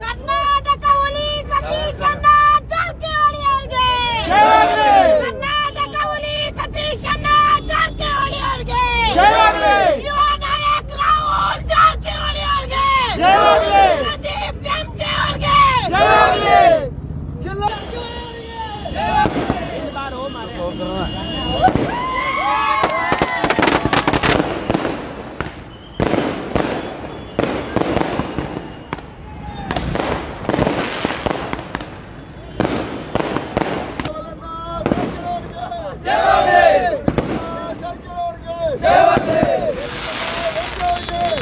ಕರ್ನಾಟಕ ಹುಲಿ ಸತೀಶಣ್ಣ ಜಾರಕಿಹೊಳಿ ಅವ್ರಿಗೆ ಕರ್ನಾಟಕ ಹುಲಿ ಸತೀಶಣ್ಣ ಜಾರಕಿಹೊಳಿ ಅವ್ರಿಗೆ ಯುವ ನಾಯಕ್ ರಾಹುಲ್ ಜಾರಕಿಹೊಳಿ ಅವ್ರಿಗೆ ಪ್ರದೀಪ್ ಎಂಜೆ ಅವ್ರಿಗೆ!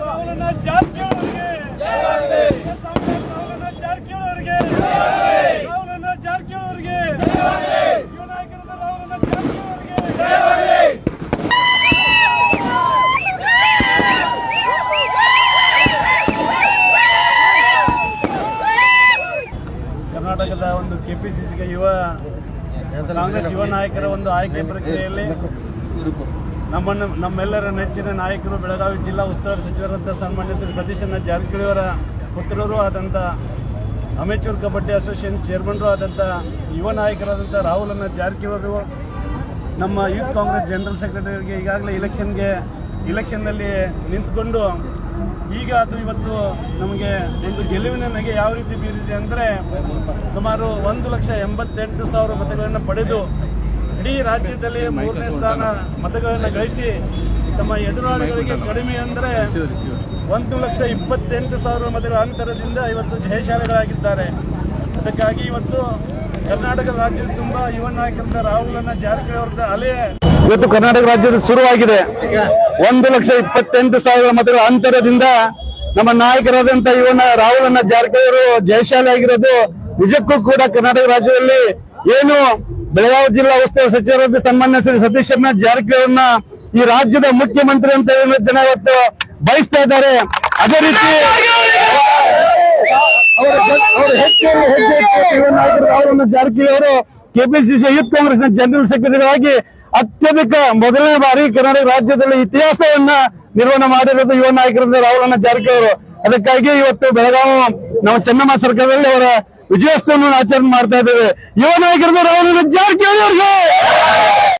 ರಾಹುಲನ ಜಾರಕಿಹೊಳಿಗೆ ರಾಹುಲನ ಜಾರಕಿಹೊಳಿಗೆ ರಾಹುಲನ ಜಾರಕಿಹೊಳಿಗೆ ಯುವ ನಾಯಕರಾದ ರಾಹುಲನ ಜಾರಕಿಹೊಳಿಗೆ ಕರ್ನಾಟಕದ ಒಂದು ಕೆಪಿಸಿಸಿಗೆ ಯುವ ಕಾಂಗ್ರೆಸ್ ಯುವ ನಾಯಕರ ಒಂದು ಆಯ್ಕೆ ಪ್ರಕ್ರಿಯೆಯಲ್ಲಿ ನಮ್ಮನ್ನು ನಮ್ಮೆಲ್ಲರ ನೆಚ್ಚಿನ ನಾಯಕರು ಬೆಳಗಾವಿ ಜಿಲ್ಲಾ ಉಸ್ತುವಾರಿ ಸಚಿವರಂತ ಸನ್ಮಾನ್ಯ ಶ್ರೀ ಸತೀಶನ ಜಾರಕಿಹೊಳಿ ಅವರ ಪುತ್ರರು ಆದಂಥ ಅಮೆಚೂರ್ ಕಬಡ್ಡಿ ಅಸೋಸಿಯೇಷನ್ ಚೇರ್ಮನ್ರು ಆದಂಥ ಯುವ ನಾಯಕರಾದಂಥ ರಾಹುಲನ್ನ ಜಾರಕಿಹೊಳಿ ನಮ್ಮ ಯೂತ್ ಕಾಂಗ್ರೆಸ್ ಜನರಲ್ ಸೆಕ್ರೆಟರಿಗೆ ಈಗಾಗಲೇ ಇಲೆಕ್ಷನ್ಗೆ ಇಲೆಕ್ಷನ್ನಲ್ಲಿ ನಿಂತ್ಕೊಂಡು ಈಗ ಅದು ಇವತ್ತು ನಮಗೆ ಒಂದು ಗೆಲುವಿನ ನಗೆ ಯಾವ ರೀತಿ ಬೀರಿದೆ ಅಂದರೆ ಸುಮಾರು ಒಂದು ಲಕ್ಷ ಎಂಬತ್ತೆಂಟು ಸಾವಿರ ಮತಗಳನ್ನು ಪಡೆದು ಇಡೀ ರಾಜ್ಯದಲ್ಲಿ ಮೂರನೇ ಸ್ಥಾನ ಮತಗಳನ್ನು ಗಳಿಸಿ ತಮ್ಮ ಎದುರಾಳಿಗಳಿಗೆ ಕಡಿಮೆ ಅಂದರೆ ಒಂದು ಲಕ್ಷ ಇಪ್ಪತ್ತೆಂಟು ಸಾವಿರ ಮತಗಳ ಅಂತರದಿಂದ ಇವತ್ತು ಜಯಶಾಲಿಗಳಾಗಿದ್ದಾರೆ. ಅದಕ್ಕಾಗಿ ಇವತ್ತು ಕರ್ನಾಟಕ ರಾಜ್ಯದ ತುಂಬಾ ಯುವ ನಾಯಕರಿಂದ ರಾಹುಲ್ನ ಜಾರಕಿಹೊಳಿ ಅವರದ ಅಲೆ ಇವತ್ತು ಕರ್ನಾಟಕ ರಾಜ್ಯದ ಶುರುವಾಗಿದೆ. ಒಂದು ಲಕ್ಷ ಇಪ್ಪತ್ತೆಂಟು ಸಾವಿರ ಮತಗಳ ಅಂತರದಿಂದ ನಮ್ಮ ನಾಯಕರಾದಂತ ಇವನ ರಾಹುಲನ್ನ ಜಾರಕಿಹೊಳಿ ಅವರು ಜಯಶಾಲಿ ಆಗಿರೋದು ನಿಜಕ್ಕೂ ಕೂಡ ಕರ್ನಾಟಕ ರಾಜ್ಯದಲ್ಲಿ ಏನು ಬೆಳಗಾವಿ ಜಿಲ್ಲಾ ಉಸ್ತುವಾರಿ ಸಚಿವರಾದ ಸನ್ಮಾನ್ಯ ಶ್ರೀ ಸತೀಶಣ್ಣ ಜಾರಕಿಹೊಳಿ ಈ ರಾಜ್ಯದ ಮುಖ್ಯಮಂತ್ರಿ ಅಂತ ಏನು ಜನ ಇವತ್ತು ಬಯಸ್ತಾ ಇದ್ದಾರೆ. ಅದೇ ರೀತಿ ನಾಯಕರು ರಾಹುಲ್ ಜಾರಕಿಹೊಳಿ ಅವರು ಕೆಪಿಸಿಸಿ ಯೂತ್ ಕಾಂಗ್ರೆಸ್ನ ಜನರಲ್ ಸೆಕ್ರೆಟರಿ ಆಗಿ ಅತ್ಯಧಿಕ ಮೊದಲನೇ ಬಾರಿ ಕರ್ನಾಟಕ ರಾಜ್ಯದಲ್ಲಿ ಇತಿಹಾಸವನ್ನ ನಿರ್ವಹಣೆ ಮಾಡಿರುವುದು ಯುವ ನಾಯಕರಿಂದ ರಾಹುಲ್ ಜಾರಕಿಹೊಳಿ ಅವರು. ಅದಕ್ಕಾಗಿ ಇವತ್ತು ಬೆಳಗಾವಿ ನಮ್ಮ ಚೆನ್ನಮ್ಮ ಸರ್ಕಾರದಲ್ಲಿ ಅವರ ವಿಜಯೋತ್ಸವವನ್ನು ಆಚರಣೆ ಮಾಡ್ತಾ ಇದ್ದೇವೆ. ಯುವ ನಾಯಕರಿಂದ ರಾಹುಲ್ ಜಾರಕಿಹೊಳಿ ಅವರಿಗೆ!